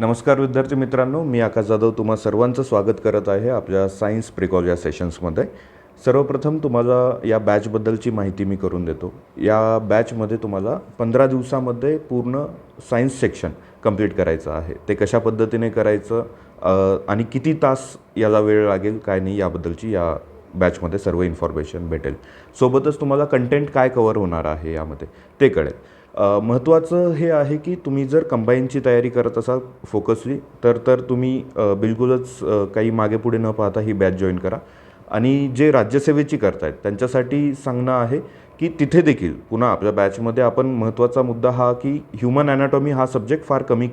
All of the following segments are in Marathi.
नमस्कार विद्यार्थी मित्रांनो मी आकाश जाधव तुम्हा सर्वांचं स्वागत करत आहे आपल्या सायन्स प्रिकॉज या सेशन्समध्ये. सर्वप्रथम तुम्हाला या बॅचबद्दलची माहिती मी करून देतो. या बॅचमध्ये तुम्हाला पंधरा दिवसामध्ये पूर्ण सायन्स सेक्शन कंप्लीट करायचं आहे. ते कशा पद्धतीने करायचं आणि किती तास याला वेळ लागेल काय नाही याबद्दलची या बॅचमध्ये सर्व इन्फॉर्मेशन भेटेल. सोबतच तुम्हाला कंटेंट काय कवर होणार आहे यामध्ये ते कळेल. महत्त्वाचं हे आहे की तुम्ही जर कंबाईनची तयारी करत असाल फोकसली तर तर तुम्ही बिलकुलच काही मागे पुढे न पाहता ही बॅच जॉईन करा. आणि जे राज्यसेवेची करतायत त्यांच्यासाठी सांगणं आहे की तिथे देखील पुन्हा आपल्या बॅचमध्ये आपण महत्त्वाचा मुद्दा हा की ह्युमन ॲनाटॉमी हा सब्जेक्ट फार कमी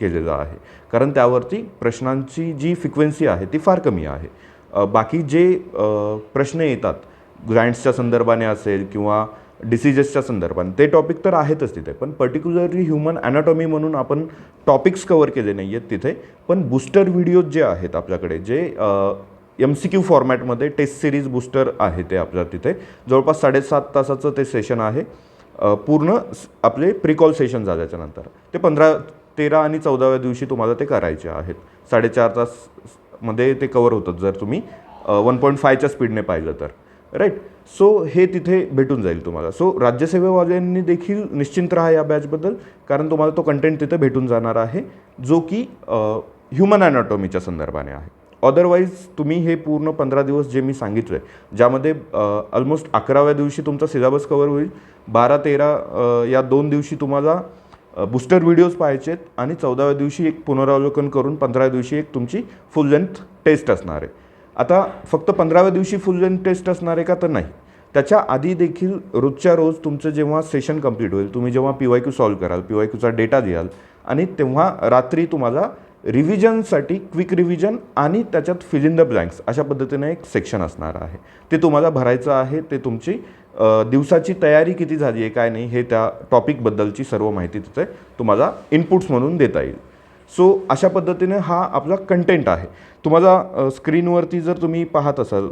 केलेला आहे. कारण त्यावरती प्रश्नांची जी फ्रिक्वेन्सी आहे ती फार कमी आहे. बाकी जे प्रश्न येतात ग्रँट्सच्या संदर्भाने असेल किंवा डिसिजेसच्या संदर्भात. ते टॉपिक तर आहेतच तिथे पण पर्टिक्युलरली ह्युमन ॲनाटॉमी म्हणून आपण टॉपिक्स कवर केले नाही आहेत तिथे. पण बूस्टर व्हिडिओज जे आहेत आपल्याकडे जे एम सी क्यू फॉर्मॅटमध्ये टेस्ट सिरीज बूस्टर आहे ते आपल्या तिथे. जवळपास साडेसात तासाचं ते सेशन आहे. पूर्ण आपले प्रिकॉल सेशन झाल्याच्यानंतर. ते पंधरा तेरा आणि चौदाव्या दिवशी तुम्हाला ते करायचे आहेत. साडेचार तासमध्ये ते कवर होतात जर तुम्ही वन पॉईंट फायच्या स्पीडने पाहिलं तर. राईट सो हे तिथे भेटून जाईल तुम्हाला. सो राज्यसेवेवाल्यांनी देखील निश्चिंत राहा या बॅचबद्दल कारण तुम्हाला तो कंटेंट तिथे भेटून जाणार आहे जो की ह्युमन अॅनाटॉमीच्या संदर्भाने आहे. अदरवाईज तुम्ही हे पूर्ण पंधरा दिवस जे मी सांगितलं आहे ज्यामध्ये ऑलमोस्ट अकराव्या दिवशी तुमचा सिलेबस कवर होईल बारा तेरा या दोन दिवशी तुम्हाला बूस्टर व्हिडिओज पाहायचे आहेत आणि चौदाव्या दिवशी एक पुनरावलोकन करून पंधराव्या दिवशी एक तुमची फुल लेंथ टेस्ट असणार आहे. आता फक्त पंधराव्या दिवशी फुल लेंथ टेस्ट असणार आहे का तर नाही. त्याच्या आधी देखील रोजच्या रोज तुमचं जेव्हा सेशन कंप्लीट होईल तुम्ही जेव्हा पी वाय क्यू सॉल्व कराल पी वाय क्यूचा डेटा द्याल आणि तेव्हा रात्री तुम्हाला रिव्हिजनसाठी क्विक रिव्हिजन आणि त्याच्यात फिल इन द ब्लँक्स अशा पद्धतीने एक सेक्शन असणार आहे. ते तुम्हाला भरायचं आहे ते तुमची दिवसाची तयारी किती झाली आहे काय नाही हे त्या टॉपिकबद्दलची सर्व माहिती तिथे तुम्हाला इनपुट्स म्हणून देता येईल. सो अशा पद्धतीने हा आपला कंटेंट आहे. तुम्हाला स्क्रीनवरती जर तुम्ही पाहत असाल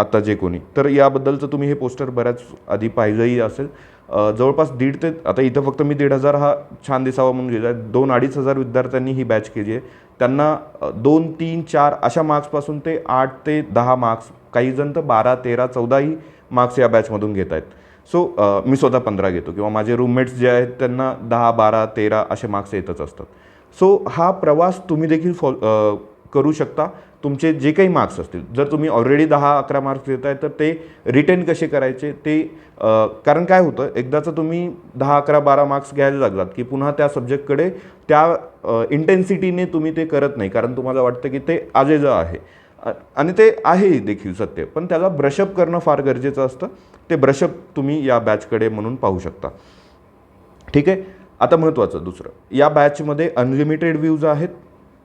आत्ता जे कोणी तर याबद्दलचं तुम्ही हे पोस्टर बऱ्याच आधी पाहिलंही असेल. जवळपास दीड ते आता इथं फक्त मी दीड हजार हा छान दिसावा म्हणून लिहिला आहे. दोन अडीच हजार विद्यार्थ्यांनी ही बॅच केली आहे. त्यांना दोन तीन चार अशा मार्क्सपासून ते आठ ते दहा मार्क्स काही जण तर बारा तेरा चौदाही मार्क्स या बॅचमधून घेत आहेत. सो मी स्वतः पंधरा घेतो किंवा माझे रूममेट्स जे आहेत त्यांना दहा बारा तेरा असे मार्क्स येतच असतात. सो हा प्रवास तुम्ही देखील फॉल करू शकता. तुमचे जे काही मार्क्स असतील जर तुम्ही ऑलरेडी दहा अकरा मार्क्स देत आहे तर ते रिटेन कसे करायचे ते कारण काय होतं एकदाचं तुम्ही दहा अकरा बारा मार्क्स घ्यायला लागलात की पुन्हा त्या सब्जेक्टकडे त्या इंटेन्सिटीने तुम्ही ते करत नाही कारण तुम्हाला वाटतं की ते आजेजं आहे. आणि ते आहे देखील सत्य पण त्याला ब्रशअप करणं फार गरजेचं असतं. ते ब्रशअप तुम्ही या बॅचकडे म्हणून पाहू शकता. ठीक आहे? आता महत्त्वाचं दुसरं. या बॅचमध्ये अनलिमिटेड व्ह्यूज आहेत.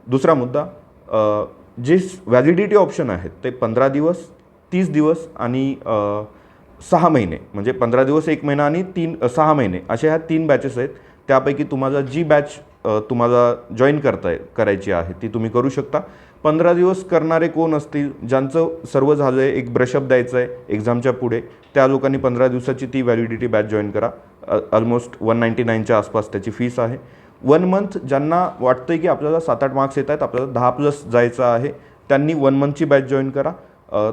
दुसरा मुद्दा जे व्हॅलिडिटी ऑप्शन आहेत ते पंधरा दिवस तीस दिवस आणि सहा महिने. म्हणजे पंधरा दिवस एक महिना आणि तीन सहा महिने. अशा ह्या तीन बॅचेस आहेत. त्यापैकी तुम्हाला जी बॅच तुम्हाला जॉईन करताय करायची आहे ती तुम्ही करू शकता. पंधरा दिवस करणारे कोण असतील? ज्यांचं सर्व झालं आहे एक ब्रशअप द्यायचं आहे एक्झामच्या पुढे त्या लोकांनी पंधरा दिवसाची ती व्हॅलिडिटी बॅच जॉईन करा. ऑलमोस्ट वन नाईंटी नाईनच्या आसपास त्याची फीस आहे. वन मंथ ज्यांना वाटतं आहे की आपल्याला सात आठ मार्क्स येत आहेत आपल्याला दहा प्लस जायचं आहे त्यांनी वन मंथची बॅच जॉईन करा.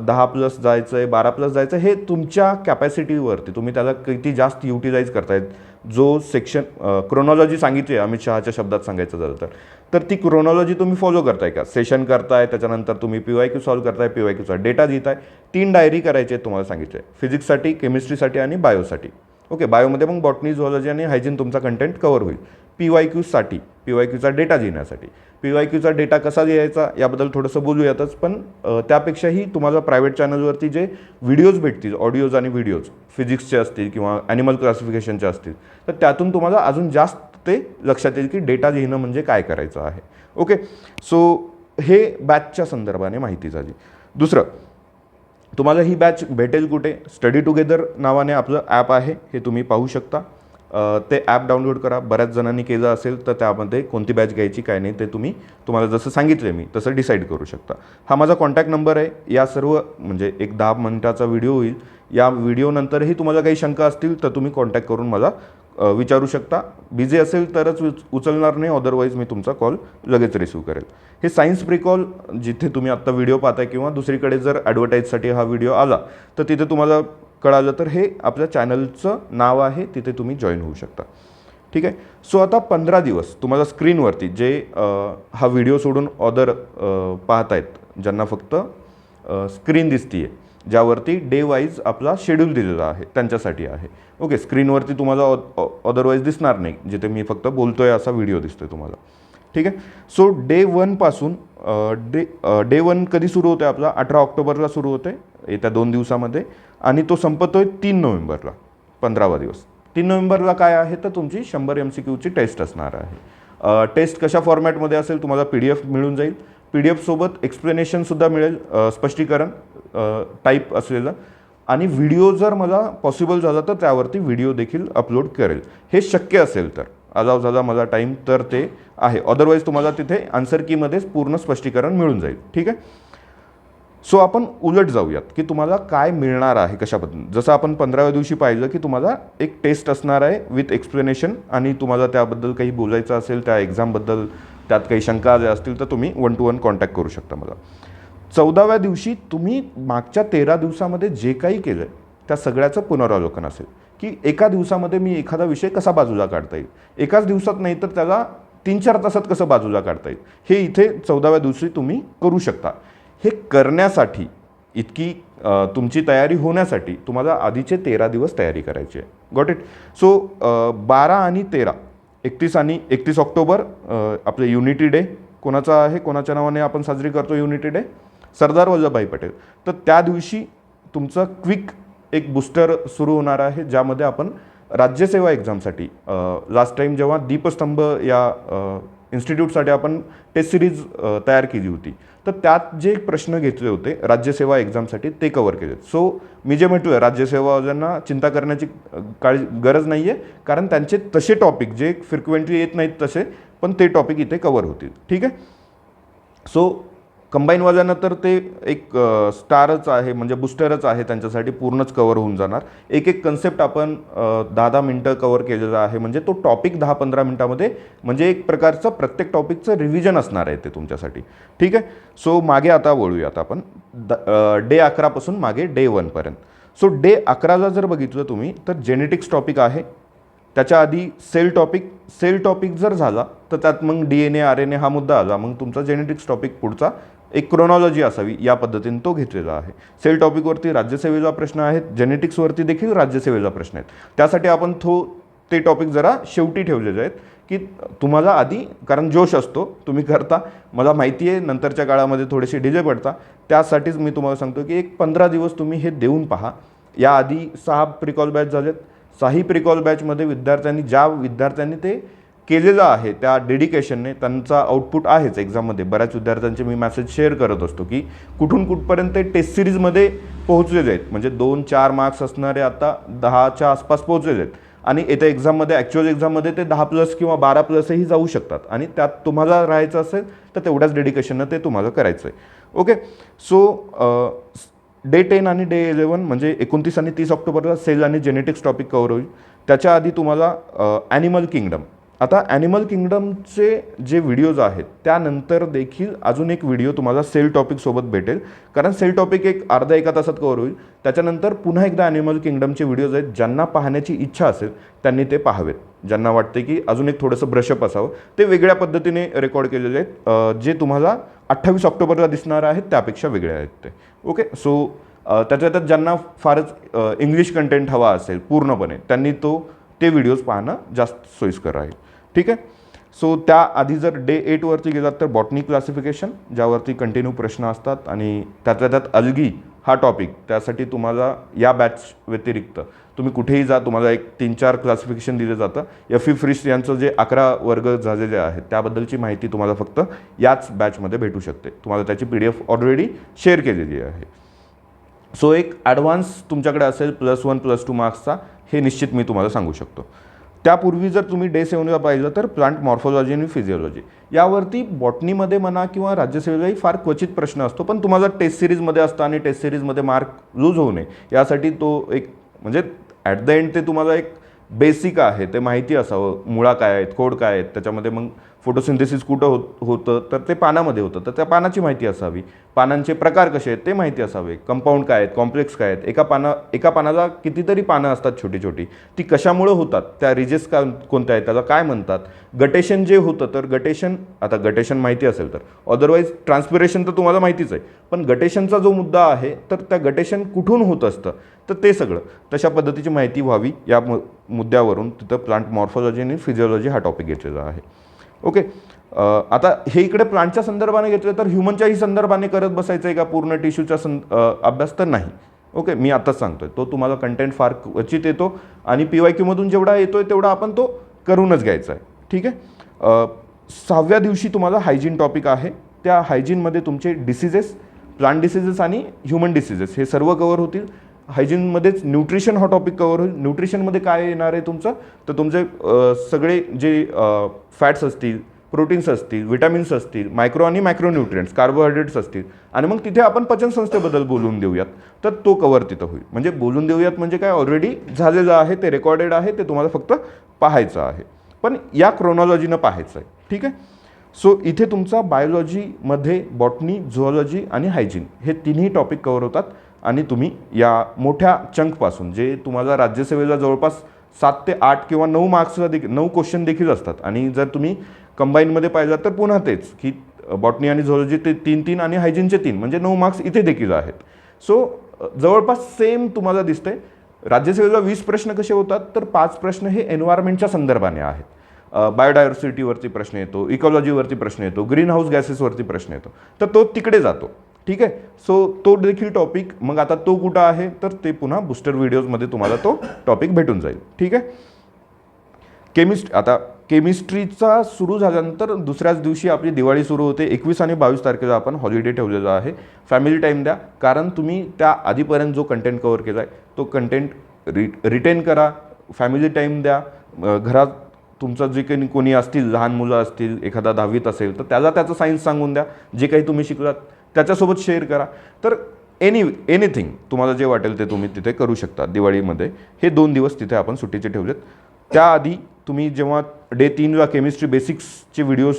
दहा प्लस जायचं आहे बारा प्लस जायचं आहे हे तुमच्या कॅपॅसिटीवरती तुम्ही त्याला किती जास्त युटिलाइज करतायत. जो सेक्शन क्रोनॉलॉजी सांगितली आहे अमित शहाच्या शब्दात सांगायचं झालं तर. तर ती क्रोनॉलॉजी तुम्ही फॉलो करताय का? सेशन करताय त्याच्यानंतर तुम्ही पी वाय क्यू सॉल्व करताय पी वाय क्यूचा डेटा देताय. तीन डायरी करायचे आहे तुम्हाला सांगितले. फिजिक्ससाठी केमिस्ट्रीसाठी आणि बायोसाठी ओके बायोमध्ये मग बॉटनी झुऑलॉजी आणि हायजीन तुमचा कंटेंट कवर होईल. पी वाय क्यूसाठी पी वाय क्यूचा डेटा लिहिण्यासाठी पी वाय क्यूचा डेटा कसा लिहायचा याबद्दल थोडंसं बोलूयातच पण त्यापेक्षाही तुम्हाला प्रायव्हेट चॅनलवरती जे व्हिडिओज भेटतील ऑडिओज आणि व्हिडिओज फिजिक्सचे असतील किंवा ॲनिमल क्लासिफिकेशनचे असतील तर त्यातून तुम्हाला अजून जास्त ते लक्षात येईल की डेटा घेणं म्हणजे काय करायचं आहे. ओके सो हे बॅचच्या संदर्भाने माहिती झाली. दुसरं तुम्हाला ही बॅच भेटेल कुठे? स्टडी टुगेदर नावाने आपलं ॲप आहे. हे तुम्ही पाहू शकता. ते ॲप डाउनलोड करा. बऱ्याच जणांनी केलं असेल तर त्यामध्ये कोणती बॅच घ्यायची काय नाही ते तुम्ही तुम्हाला जसं सांगितलं मी तसं डिसाईड करू शकता. हा माझा कॉन्टॅक्ट नंबर आहे. या सर्व म्हणजे एक दहा मिनटाचा व्हिडिओ होईल. या व्हिडिओनंतरही तुम्हाला काही शंका असतील तर तुम्ही कॉन्टॅक्ट करून मला विचारू शकता. बिझी असेल तरच उच- उचलणार नाही अदरवाईज मी तुमचा कॉल लगेच रिसीव्ह करेल. हे सायन्स प्रिकॉल जिथे तुम्ही आत्ता व्हिडिओ पाहताय किंवा दुसरीकडे जर ॲडव्हर्टाईजसाठी हा व्हिडिओ आला तर तिथे तुम्हाला कळालं तर हे आपल्या चॅनलचं नाव आहे तिथे तुम्ही जॉईन होऊ शकता. ठीक आहे? सो आता पंधरा दिवस तुम्हाला स्क्रीनवरती जे हा व्हिडिओ सोडून ऑदर पाहतायत ज्यांना फक्त स्क्रीन दिसतीये ज्यावरती डे वाईज आपला शेड्यूल दिलेला आहे त्यांच्यासाठी आहे. ओके स्क्रीनवरती तुम्हाला अदरवाईज दिसणार नाही जिथे मी फक्त बोलतो आहे असा व्हिडिओ दिसतोय तुम्हाला. ठीक आहे? सो डे वनपासून डे डे वन कधी सुरू होते आपला? अठरा ऑक्टोबरला सुरू होते येत्या दोन दिवसामध्ये. आणि तो संपतो आहे तीन नोव्हेंबरला पंधरावा दिवस. तीन नोव्हेंबरला काय आहे? तर तुमची शंभर एम सी क्यूची टेस्ट असणार आहे. टेस्ट कशा फॉर्मॅटमध्ये असेल तुम्हाला पी डी एफ मिळून जाईल. पी डी एफसोबत एक्सप्लेनेशनसुद्धा मिळेल स्पष्टीकरण. टाईप असलेलं. आणि व्हिडिओ जर मला पॉसिबल झाला तर त्यावरती व्हिडिओ देखील अपलोड करेल. हे शक्य असेल तर. अलाव झाला माझा टाईम तर ते आहे. अदरवाईज तुम्हाला तिथे आन्सर कीमध्येच पूर्ण स्पष्टीकरण मिळून जाईल. ठीक आहे? सो आपण उलट जाऊयात की तुम्हाला काय मिळणार आहे कशाबद्दल. जसं आपण पंधराव्या दिवशी पाहिलं की तुम्हाला एक टेस्ट असणार आहे विथ एक्सप्लेनेशन आणि तुम्हाला त्याबद्दल काही बोलायचं असेल त्या एक्झामबद्दल त्यात काही शंका आल्या असतील तर तुम्ही वन टू वन कॉन्टॅक्ट करू शकता मला. चौदाव्या दिवशी तुम्ही मागच्या तेरा दिवसामध्ये जे काही केलं आहे त्या सगळ्याचं पुनरावलोकन असेल. की एका दिवसामध्ये मी एखादा विषय कसा बाजूला काढता येईल? एकाच दिवसात नाही तर त्याला तीन चार तासात कसं बाजूला काढता येईल? हे इथे चौदाव्या दिवशी तुम्ही करू शकता. हे करण्यासाठी इतकी तुमची तयारी होण्यासाठी तुम्हाला आधीचे तेरा दिवस तयारी करायची आहे. गॉट इट सो बारा आणि तेरा एकतीस आणि एकतीस ऑक्टोबर आपलं आपले युनिटी डे कोणाचा आहे कोणाच्या नावाने आपण साजरी करतो युनिटी डे सरदार वल्लभभाई पटेल. तर त्या दिवशी तुमचं क्विक एक बूस्टर सुरू होणार आहे ज्यामध्ये आपण राज्यसेवा एक्झामसाठी लास्ट टाईम जेव्हा दीपस्तंभ या इन्स्टिट्यूटसाठी आपण टेस्ट सिरीज तयार केली होती. तर त्यात जे प्रश्न घेतले होते राज्यसेवा एक्झामसाठी ते कवर केले. सो मी जे म्हटलं राज्यसेवावाल्यांना चिंता करण्याची काळजी गरज नाही आहे कारण त्यांचे तसे टॉपिक जे फ्रिक्वेंटली येत नाहीत तसे पण ते टॉपिक इथे कवर होतील. ठीक आहे? सो कंबाईनवाल्यांना तर ते एक स्टारच आहे म्हणजे बुस्टरच आहे त्यांच्यासाठी पूर्णच कवर होऊन जाणार. एक एक कन्सेप्ट आपण दहा दहा मिनटं कवर केलेला आहे. म्हणजे तो टॉपिक दहा पंधरा मिनटामध्ये म्हणजे एक प्रकारचं प्रत्येक टॉपिकचं रिव्हिजन असणार आहे ते तुमच्यासाठी. ठीक आहे? सो मागे आता वळूयात आपण. द डे अकरापासून मागे डे वनपर्यंत सो डे अकराला जर बघितलं तुम्ही तर जेनेटिक्स टॉपिक आहे. त्याच्या आधी सेल टॉपिक. सेल टॉपिक जर झाला तर त्यात मग D N A R N A हा मुद्दा आला. मग तुमचा जेनेटिक्स टॉपिक पुढचा. एक क्रोनॉलॉजी असावी या पद्धतीने तो घेतलेला आहे. सेल टॉपिकवरती राज्यसेवेचा प्रश्न आहेत जेनेटिक्सवरती देखील राज्यसेवेचा प्रश्न आहेत. त्यासाठी आपण थो ते टॉपिक जरा शेवटी ठेवलेले आहेत की तुम्हाला आधी कारण जोश असतो तुम्ही करता मला माहिती आहे नंतरच्या काळामध्ये थोडेसे डिले पडता त्यासाठीच मी तुम्हाला सांगतो की एक पंधरा दिवस तुम्ही हे देऊन पहा. याआधी सहा प्रिकॉल बॅच झालेत. साही प्रिकॉल बॅचमध्ये विद्यार्थ्यांनी ज्या विद्यार्थ्यांनी ते केलेलं आहे त्या डेडिकेशनने त्यांचा आउटपुट आहेच एक्झाममध्ये बऱ्याच विद्यार्थ्यांचे मी मॅसेज शेअर करत असतो की कुठून कुठपर्यंत ते टेस्ट सिरीजमध्ये पोहोचलेले आहेत. म्हणजे दोन चार मार्क्स असणारे आता दहाच्या आसपास पोहोचलेले आहेत. आणि येत्या एक्झाममध्ये ॲक्च्युअल एक्झाममध्ये ते दहा प्लस किंवा बारा प्लसही जाऊ शकतात. आणि त्यात तुम्हाला राहायचं असेल तर तेवढ्याच डेडिकेशननं ते तुम्हाला करायचं आहे. ओके सो डे टेन आणि डे इलेवन म्हणजे एकोणतीस आणि तीस ऑक्टोबरला सेल आणि जेनेटिक्स टॉपिक कवर होईल. त्याच्या आधी तुम्हाला ॲनिमल किंगडम आता ॲनिमल किंगडमचे जे व्हिडिओज आहेत त्यानंतर देखील अजून एक व्हिडिओ तुम्हाला सेल टॉपिकसोबत भेटेल. कारण सेल टॉपिक एक अर्धा एका तासात कवर होईल. त्याच्यानंतर पुन्हा एकदा ॲनिमल किंगडमचे व्हिडिओज आहेत. ज्यांना पाहण्याची इच्छा असेल त्यांनी ते पाहावेत. ज्यांना वाटते की अजून एक थोडंसं ब्रशअप असावं. ते वेगळ्या पद्धतीने रेकॉर्ड केलेले आहेत. जे तुम्हाला अठ्ठावीस ऑक्टोबरला दिसणार आहेत त्यापेक्षा वेगळे आहेत ते. ओके सो त्याच्या त्यात ज्यांना फारच इंग्लिश कंटेंट हवा असेल पूर्णपणे त्यांनी तो ते व्हिडिओज पाहणं जास्त सोयीस्कर आहे ठीक आहे? सो त्याआधी जर डे एटवरती गेलात तर बॉटनी क्लासिफिकेशन ज्यावरती कंटिन्यू प्रश्न असतात आणि त्यातल्या त्यात अलगी हा टॉपिक त्यासाठी तुम्हाला या बॅच व्यतिरिक्त तुम्ही कुठेही जा तुम्हाला एक तीन चार क्लासिफिकेशन दिलं जातं. एफ ई फ्रिश यांचं जे अकरा वर्ग झालेले आहेत त्याबद्दलची माहिती तुम्हाला फक्त याच बॅचमध्ये भेटू शकते. तुम्हाला त्याची P D F already share केलेली आहे. सो एक ॲडव्हान्स तुमच्याकडे असेल प्लस वन प्लस टू मार्क्सचा हे निश्चित मी तुम्हाला सांगू शकतो. त्यापूर्वी जर तुम्ही डे सेवनला पाहिलं तर प्लांट मॉर्फॉलॉजी आणि फिजिओलॉजी. यावरती बॉटनीमध्ये म्हणा किंवा राज्यसेवेलाही फार क्वचित प्रश्न असतो पण तुम्हाला टेस्ट सिरीजमध्ये असतं आणि टेस्ट सिरीजमध्ये मार्क लूज होऊ नये यासाठी तो एक म्हणजे ॲट द एंड ते तुम्हाला एक बेसिक आहे ते माहिती असावं. मुळा काय आहेत खोड काय आहेत त्याच्यामध्ये मग फोटोसिंथेसिस कुठं होत होतं तर ते पानामध्ये होतं. तर त्या पानाची माहिती असावी. पानांचे प्रकार कसे आहेत ते माहिती असावे. कंपाऊंड काय आहेत कॉम्प्लेक्स काय आहेत एका पाना एका पानाला कितीतरी पानं असतात छोटी छोटी. ती कशामुळं होतात त्या रिजेस का कोणत्या आहेत त्याला काय म्हणतात? गटेशन जे होतं तर गटेशन आता गटेशन माहिती असेल तर. अदरवाईज ट्रान्सपिरेशन तर तुम्हाला माहितीच आहे. पण गटेशनचा जो मुद्दा आहे तर त्या गटेशन कुठून होत असतं? तर ते सगळं. तशा पद्धतीची माहिती व्हावी या मु मुद्द्यावरून तिथं प्लांट मॉर्फॉलॉजी आणि फिजिओलॉजी हा टॉपिक घेतलेला आहे. ओके आता हे इकडे प्लांटच्या संदर्भाने घेतलं तर ह्युमनच्याही संदर्भाने करत बसायचं आहे का? पूर्ण टिश्यूचा सं अभ्यास तर नाही. ओके मी आत्ताच सांगतोय. तो तुम्हाला कंटेंट फार क्वचित येतो आणि पी वाय क्यूमधून जेवढा येतो आहे तेवढा आपण तो करूनच घ्यायचा आहे ठीक आहे? सहाव्या दिवशी तुम्हाला हायजीन टॉपिक आहे. त्या हायजीनमध्ये तुमचे डिसिजेस प्लांट डिसिजेस आणि ह्युमन डिसिजेस हे सर्व कवर होतील. हायजीनमध्येच न्यूट्रिशन हा टॉपिक कवर होईल. न्यूट्रिशनमध्ये काय येणार आहे तुमचं? तर तुमचे सगळे जे फॅट्स असतील प्रोटीन्स असतील विटॅमिन्स असतील मायक्रो आणि मायक्रोन्यूट्रियंट्स कार्बोहायड्रेट्स असतील. आणि मग तिथे आपण पचनसंस्थेबद्दल बोलून देऊयात. तर तो कवर तिथं होईल. म्हणजे बोलून देऊयात म्हणजे काय? ऑलरेडी झालेलं आहे ते रेकॉर्डेड आहे ते तुम्हाला फक्त पाहायचं आहे. पण या क्रोनॉलॉजीनं पाहायचं आहे. ठीक आहे? सो इथे तुमचा बायोलॉजीमध्ये बॉटनी झुऑलॉजी आणि हायजीन हे तिन्ही टॉपिक कवर होतात. आणि तुम्ही या मोठ्या चंकपासून जे तुम्हाला राज्यसेवेला जवळपास सात ते आठ किंवा नऊ मार्क्सला देखील नऊ क्वेश्चन देखील असतात. आणि जर तुम्ही कंबाईनमध्ये पाहिलं तर पुन्हा तेच की बॉटनी आणि झोलॉजी ते तीन तीन आणि हायजीनचे तीन म्हणजे नऊ मार्क्स इथे देखील आहेत. सो जवळपास सेम तुम्हाला दिसतंय. राज्यसेवेला वीस प्रश्न कसे होतात? तर पाच प्रश्न हे एन्व्हायरमेंटच्या संदर्भाने आहेत. बायोडायव्हर्सिटीवरती प्रश्न येतो इकॉलॉजीवरती प्रश्न येतो ग्रीन हाऊस गॅसेसवरती प्रश्न येतो. तर तो तिकडे जातो. ठीक आहे? सो तो देखील टॉपिक मग आता तो कुठं आहे? तर ते पुन्हा बुस्टर व्हिडिओजमध्ये तुम्हाला तो टॉपिक भेटून जाईल. ठीक आहे? केमिस्ट आता केमिस्ट्रीचा सुरू झाल्यानंतर दुसऱ्याच दिवशी आपली दिवाळी सुरू होते. एकवीस आणि बावीस तारखेला आपण हॉलिडे ठेवलेला आहे. फॅमिली टाईम द्या. कारण तुम्ही त्या आधीपर्यंत जो कंटेंट कवर केला आहे तो कंटेंट रि रिटेन करा. फॅमिली टाईम द्या. घरात तुमचं जे काही कोणी असतील लहान मुलं असतील एखादा दहावीत असेल तर त्याला त्याचं सायन्स सांगून द्या. जे काही तुम्ही शिकलात त्याच्यासोबत शेअर करा. तर एनी एनिथिंग तुम्हाला जे वाटेल ते तुम्ही तिथे करू शकता दिवाळीमध्ये. हे दोन दिवस तिथे आपण सुट्टीचे ठेवलेत. त्याआधी तुम्ही जेव्हा डे तीन किंवा केमिस्ट्री बेसिक्सचे व्हिडिओज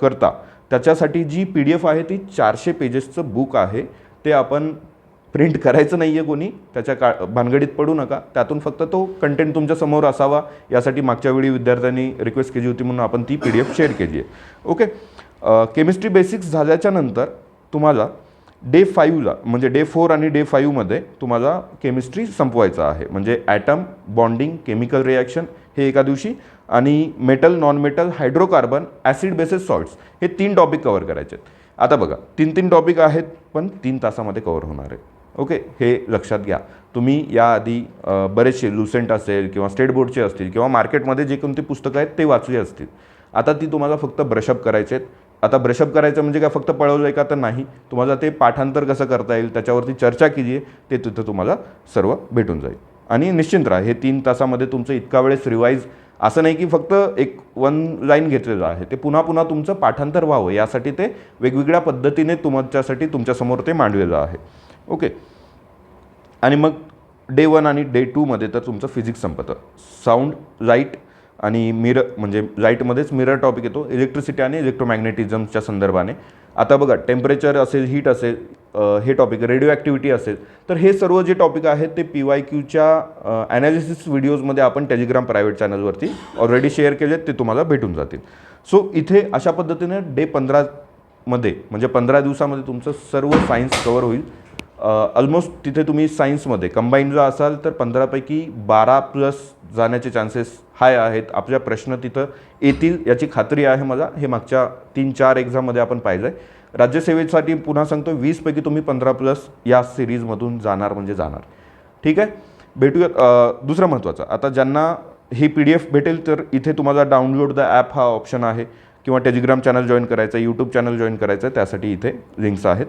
करता त्याच्यासाठी जी पी डी एफ आहे ती चारशे पेजेसचं बुक आहे. ते आपण प्रिंट करायचं नाही आहे कोणी. त्याच्या का भानगडीत पडू नका. त्यातून फक्त तो कंटेंट तुमच्यासमोर असावा. यासाठी मागच्या वेळी विद्यार्थ्यांनी रिक्वेस्ट केली होती म्हणून आपण ती पी डी एफ शेअर केली आहे ओके केमिस्ट्री बेसिक्स झाल्याच्यानंतर तुम्हाला डे फाईव्हला म्हणजे डे फोर आणि डे फाईव्हमध्ये तुम्हाला केमिस्ट्री संपवायचं आहे. म्हणजे ॲटम बॉन्डिंग केमिकल रिॲक्शन हे एका दिवशी आणि metal non metal hydrocarbon acid bases salts हे तीन टॉपिक कवर करायचे आहेत. आता बघा तीन तीन टॉपिक आहेत पण तीन तासामध्ये कवर होणार आहे. ओके हे लक्षात घ्या. तुम्ही याआधी बरेचसे लुसेंट असेल किंवा स्टेट बोर्डचे असतील किंवा मार्केटमध्ये जे कोणती पुस्तकं आहेत ते वाचले असतील. आता ती तुम्हाला फक्त ब्रशअप करायचे आहेत. आता ब्रशअप करायचं म्हणजे काय? फक्त पळवलं आहे का तर नाही. तुम्हाला ते पाठांतर कसं करता येईल त्याच्यावरती चर्चा केली आहे ते तिथं तुम्हाला सर्व भेटून जाईल. आणि निश्चिंत राहा हे तीन तासामध्ये तुमचं इतका वेळेस रिवाईज असं नाही की फक्त एक वन लाईन घेतलेलं आहे. ते पुन्हा पुन्हा तुमचं पाठांतर व्हावं यासाठी ते वेगवेगळ्या पद्धतीने तुमच्यासाठी तुमच्यासमोर ते मांडलेलं आहे. ओके आणि मग डे वन आणि डे टूमध्ये तर तुमचं फिजिक्स संपतं. साऊंड लाइट आणि मिरर म्हणजे लाईटमध्येच मिरर टॉपिक येतो इलेक्ट्रिसिटी आणि इलेक्ट्रोमॅग्नेटिझमच्या संदर्भाने. आता बघा टेम्परेचर असेल हीट असेल हे टॉपिक रेडिओ ॲक्टिव्हिटी असेल तर हे सर्व जे टॉपिक आहेत ते पी वाय क्यूच्या ॲनालिसिस व्हिडिओजमध्ये आपण टेलिग्राम प्रायव्हेट चॅनलवरती ऑलरेडी शेअर केले ते तुम्हाला भेटून जातील. सो इथे अशा पद्धतीने डे पंधरामध्ये म्हणजे पंधरा दिवसामध्ये तुमचं सर्व सायन्स कवर होईल. ऑलमोस्ट तिथे तुम्ही सायन्समध्ये कंबाईनला असाल तर पंधरापैकी बारा प्लस जाण्याचे चान्सेस हाय आहेत. आपल्या प्रश्न तिथं येतील याची खात्री आहे मला. हे मागच्या तीन चार एक्झाममध्ये आपण पाहिलं आहे राज्यसेवेसाठी पुन्हा सांगतो वीसपैकी तुम्ही पंधरा प्लस या सिरीजमधून जाणार म्हणजे जाणार. ठीक आहे? भेटूयात. दुसरं महत्त्वाचं. आता ज्यांना ही पी डी एफ भेटेल तर इथे तुम्हाला डाउनलोड द ॲप हा ऑप्शन आहे. किंवा टेलिग्राम चॅनल जॉईन करायचं आहे यूट्यूब चॅनल जॉईन करायचं आहे त्यासाठी इथे लिंक्स आहेत.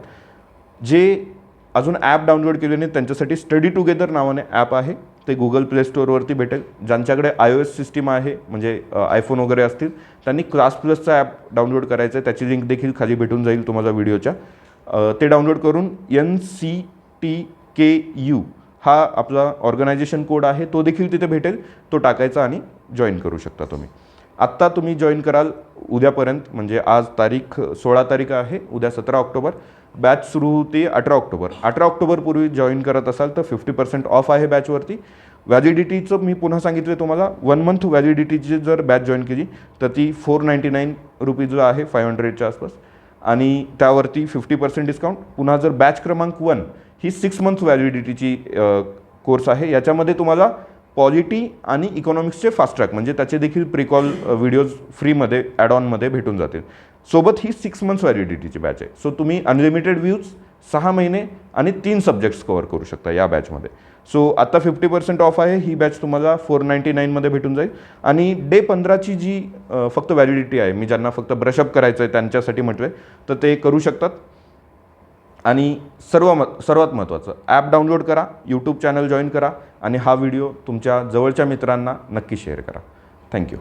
जे अजून ॲप डाउनलोड केले नाही त्यांच्यासाठी स्टडी टुगेदर नावाने ॲप आहे. ते गुगल प्ले स्टोअरवरती भेटेल. ज्यांच्याकडे आय ओ एस सिस्टीम आहे म्हणजे आयफोन वगैरे असतील त्यांनी क्लास प्लसचा ॲप डाउनलोड करायचं आहे. त्याची लिंक देखील खाली भेटून जाईल तुम्हाला व्हिडिओच्या ते डाउनलोड करून N C T K U हा आपला ऑर्गनायझेशन कोड आहे. तो देखील तिथे भेटेल. तो टाकायचा आणि जॉईन करू शकता तुम्ही. आत्ता तुम्ही जॉईन कराल उद्यापर्यंत म्हणजे आज तारीख सोळा तारीख आहे. उद्या सतरा ऑक्टोबर. बॅच सुरू होते अठरा ऑक्टोबर. अठरा ऑक्टोबरपूर्वी जॉईन करत असाल तर फिफ्टी पर्सेंट ऑफ आहे बॅचवरती व्हॅलिडिटीचं मी पुन्हा सांगितलं तुम्हाला वन मंथ व्हॅलिडिटीची जर बॅच जॉईन केली तर ती फोर नाईंटी नाईन रुपीज आहे फाय हंड्रेडच्या आसपास. आणि त्यावरती फिफ्टी पर्सेंट डिस्काउंट पुन्हा जर बॅच क्रमांक वन ही सिक्स मंथ व्हॅलिडिटीची कोर्स आहे. याच्यामध्ये तुम्हाला पॉलिटी आणि इकॉनॉमिक्सचे फास्ट ट्रॅक म्हणजे त्याचे देखील प्रिकॉल व्हिडिओज फ्रीमध्ये ॲड ऑनमध्ये भेटून जातील. सोबत ही सिक्स मंथ्स व्हॅलिडिटीची बॅच आहे. सो तुम्ही अनलिमिटेड व्ह्यूज सहा महिने आणि तीन सब्जेक्ट्स कवर करू शकता या बॅचमध्ये सो आता फिफ्टी पर्सेंट ऑफ आहे. ही बॅच तुम्हाला फोर नाईंटी नाईनमध्ये भेटून जाईल. आणि डे पंधराची जी फक्त व्हॅलिडिटी आहे मी ज्यांना फक्त ब्रशअप करायचं आहे त्यांच्यासाठी म्हटलं आहे तर ते करू शकतात. आणि सर्व म सर्वात महत्त्वाचं ॲप डाउनलोड करा यूट्यूब चॅनल जॉईन करा आणि हा व्हिडिओ तुमच्या जवळच्या मित्रांना नक्की शेअर करा. थँक्यू